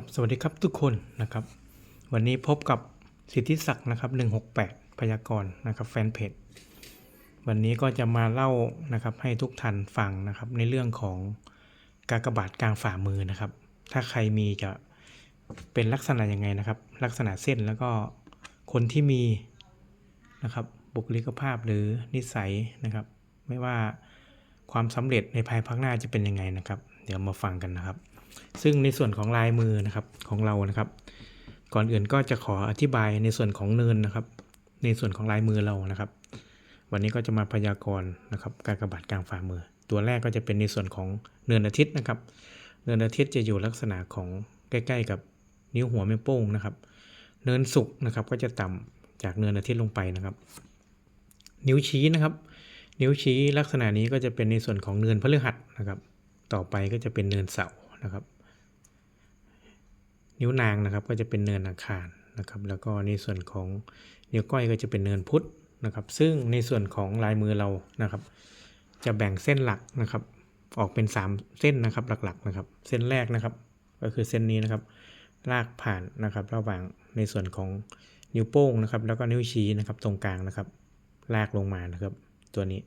ครับสวัสดีครับทุกคนนะครับ วันนี้พบกับสิทธิศักดิ์นะครับ 168 พยากรณ์นะครับแฟนเพจวันนี้ก็จะมาเล่านะครับให้ทุกท่านฟังนะครับในเรื่องของกากบาทกลางฝ่ามือนะครับ ถ้าใครมีจะเป็นลักษณะยังไงนะครับ ลักษณะเส้นแล้วก็คนที่มีนะครับบุคลิกภาพหรือนิสัยนะครับ ไม่ว่าความสำเร็จในภายภาคหน้าจะเป็นยังไงนะครับ เดี๋ยวมาฟังกันนะครับ ซึ่งในส่วนของลายมือนะครับของเรานะครับ ก่อนอื่นก็จะขออธิบายในส่วนของเนินนะครับ ในส่วนของลายมือเรานะครับ วันนี้ก็จะมาพยากรณ์นะครับ การกระบาดกลางฝ่ามือ ตัวแรกก็จะเป็นในส่วนของเนินอาทิตย์นะครับ เนินอาทิตย์จะอยู่ลักษณะของใกล้ๆ กับนิ้วหัวแม่โป้งนะครับ เนินสุกนะครับก็จะต่ำจากเนินอาทิตย์ลงไปนะครับ นิ้วชี้นะครับ นิ้วชี้ลักษณะนี้ก็จะเป็นในส่วนของเนินพฤหัสนะครับ ต่อไปก็จะเป็นเนินเสาร์นะครับ นิ้วนางนะครับก็จะเป็นเนินอังคารนะครับ แล้วก็ในส่วนของนิ้วก้อยก็จะเป็นเนินพุธนะครับ ซึ่งในส่วนของลายมือเรานะครับ จะแบ่งเส้นหลักนะครับ ออกเป็น 3 เส้นนะครับหลักๆนะครับ เส้นแรกนะครับ ก็คือเส้นนี้นะครับ ลากผ่านนะครับ ระหว่างในส่วนของนิ้วโป้งนะครับ แล้วก็นิ้วชี้นะครับ ตรงกลางนะครับ ลากลงมานะครับ ตัวนี้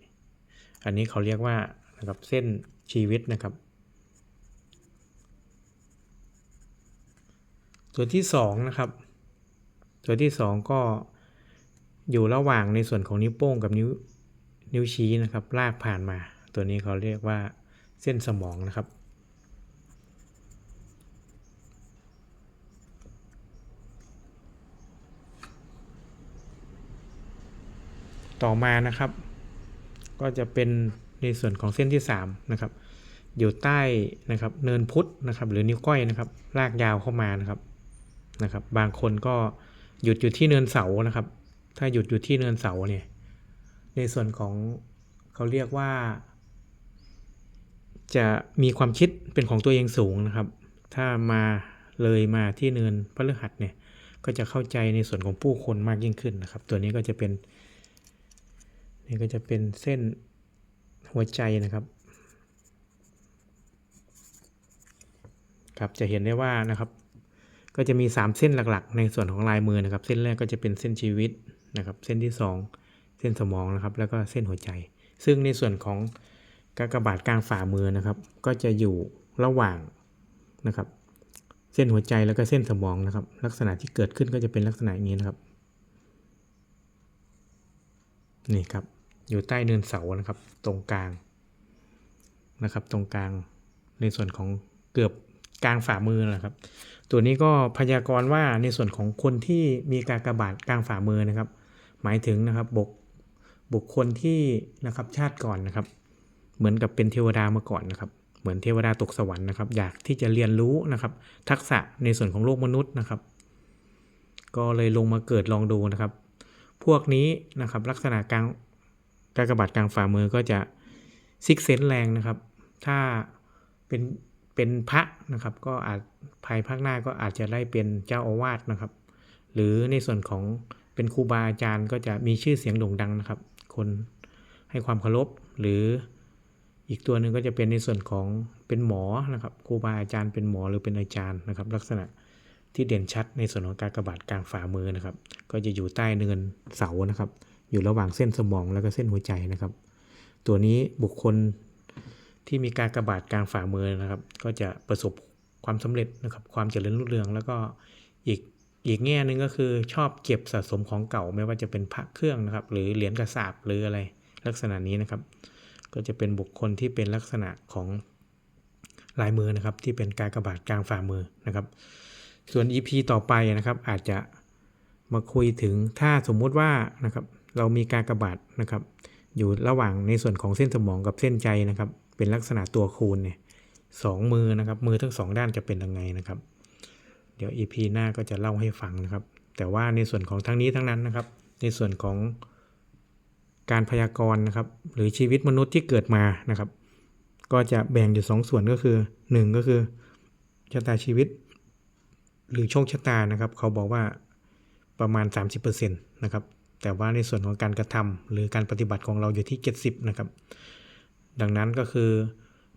อันนี้เขาเรียกว่านะครับเส้น ชีวิตนะครับตัวที่สองนะครับตัวที่สองก็อยู่ระหว่างในส่วนของนิ้วโป้งกับนิ้วนิ้วชี้นะครับ ลากผ่านมา ตัวนี้เขาเรียกว่าเส้นสมองนะครับ ต่อมานะครับ ก็จะเป็นในส่วนของเส้นที่ 3 นะครับ อยู่ใต้นะครับเนินพุทธนะครับ หรือนิ้วก้อยนะครับ ลากยาวเข้ามานะครับนะครับ บางคนก็หยุดอยู่ที่เนินเสานะครับ ถ้าหยุดอยู่ที่เนินเสาเนี่ย ในส่วนของเขาเรียกว่า จะมีความคิดเป็นของตัวเองสูงนะครับ ถ้ามาเลยมาที่เนินพระฤหัสเนี่ยก็จะเข้าใจในส่วนของผู้คนมากยิ่งขึ้นนะครับ ตัวนี้ก็จะเป็น นี่ก็จะเป็นเส้นหัวใจนะครับ ครับจะเห็นได้ว่านะครับ ก็จะมี 3 เส้นหลักๆ ในส่วนของลายมือนะครับ เส้นแรกก็จะเป็นเส้นชีวิตนะครับ เส้นที่ 2 เส้นสมองนะครับ แล้วก็เส้นหัวใจ ซึ่งในส่วนของกากบาทกลางฝ่ามือนะครับ ก็จะอยู่ระหว่างนะครับ เส้นหัวใจแล้วก็เส้นสมองนะครับ ลักษณะที่เกิดขึ้นก็จะเป็นลักษณะอย่างนี้นะครับนี่ครับอยู่ใต้เนินเสานะครับ ตรงกลางนะครับ ตรงกลางในส่วนของเกือบ กลางฝ่ามือนะครับ ตัวนี้ก็พยากรณ์ว่าในส่วนของคนที่มีกากบาทกลางฝ่ามือนะครับ หมายถึงนะครับบุคบุคคลที่นะครับชาติก่อนนะครับ เหมือนกับเป็นเทวดามาก่อนนะครับ เหมือนเทวดาตกสวรรค์นะครับ อยากที่จะเรียนรู้นะครับ ทักษะในส่วนของโลกมนุษย์นะครับ ก็เลยลงมาเกิดลองดูนะครับ พวกนี้นะครับลักษณะกลางกากบาทกลางฝ่ามือก็จะซิกเซนแรงนะครับ ถ้าเป็น เป็นพระนะครับ ก็อาจภายภาคหน้าก็อาจจะได้เป็นเจ้าอาวาสนะครับ หรือในส่วนของเป็นครูบาอาจารย์ก็จะมีชื่อเสียงโด่งดังนะครับ คนให้ความเคารพหรืออีกตัวหนึ่งก็จะเป็นในส่วนของเป็นหมอนะครับครูบาอาจารย์เป็นหมอหรือเป็นอาจารย์นะครับ ลักษณะที่เด่นชัดในส่วนของการกระบาดกลางฝ่ามือนะครับ ก็จะอยู่ใต้เนินเสานะครับ อยู่ระหว่างเส้นสมองแล้วก็เส้นหัวใจนะครับ ตัวนี้บุคคล ที่มีการกระบาดกลางฝ่ามือนะครับ ก็จะประสบความสำเร็จนะครับ ความเจริญรุ่งเรือง แล้วก็อีกอีกแง่หนึ่งก็คือชอบเก็บสะสมของเก่าไม่ว่าจะเป็นพระเครื่องนะครับ หรือเหรียญกระสาบหรืออะไรลักษณะนี้นะครับ ก็จะเป็นบุคคลที่เป็นลักษณะของลายมือนะครับ ที่เป็นการกระบาดกลางฝ่ามือนะครับ ส่วน EP ต่อไปนะครับ อาจจะมาคุยถึงถ้าสมมุติว่านะครับ เรามีการกระบาดนะครับ อยู่ระหว่างในส่วนของเส้นสมองกับเส้นใจนะครับ เป็นลักษณะตัวคูณเนี่ยสองมือนะครับ มือทั้งสองด้านจะเป็นยังไงนะครับ เดี๋ยว EP หน้าก็จะเล่าให้ฟังนะครับ แต่ว่าในส่วนของทั้งนี้ทั้งนั้นนะครับ ในส่วนของการพยากรณ์นะครับ หรือชีวิตมนุษย์ที่เกิดมานะครับ ก็จะแบ่งอยู่สองส่วนก็คือหนึ่งก็คือชะตาชีวิต หรือโชคชะตานะครับ เขาบอกว่าประมาณ 30%นะครับแต่ว่าในส่วนของการกระทำหรือการปฏิบัติของเราอยู่ที่ 70นะครับ ดังนั้นก็คือ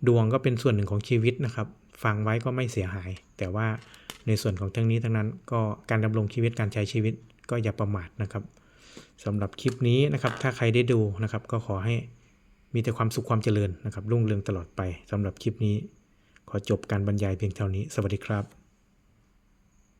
ดวงก็เป็นส่วนหนึ่งของชีวิตนะครับ ฟังไว้ก็ไม่เสียหาย แต่ว่าในส่วนของทั้งนี้ทั้งนั้นก็การดำรงชีวิตการใช้ชีวิตก็อย่าประมาทนะครับสำหรับคลิปนี้นะครับ ถ้าใครได้ดูนะครับ ก็ขอให้มีแต่ความสุขความเจริญนะครับ รุ่งเรืองตลอดไปสำหรับคลิปนี้ ขอจบการบรรยายเพียงเท่านี้ สวัสดีครับ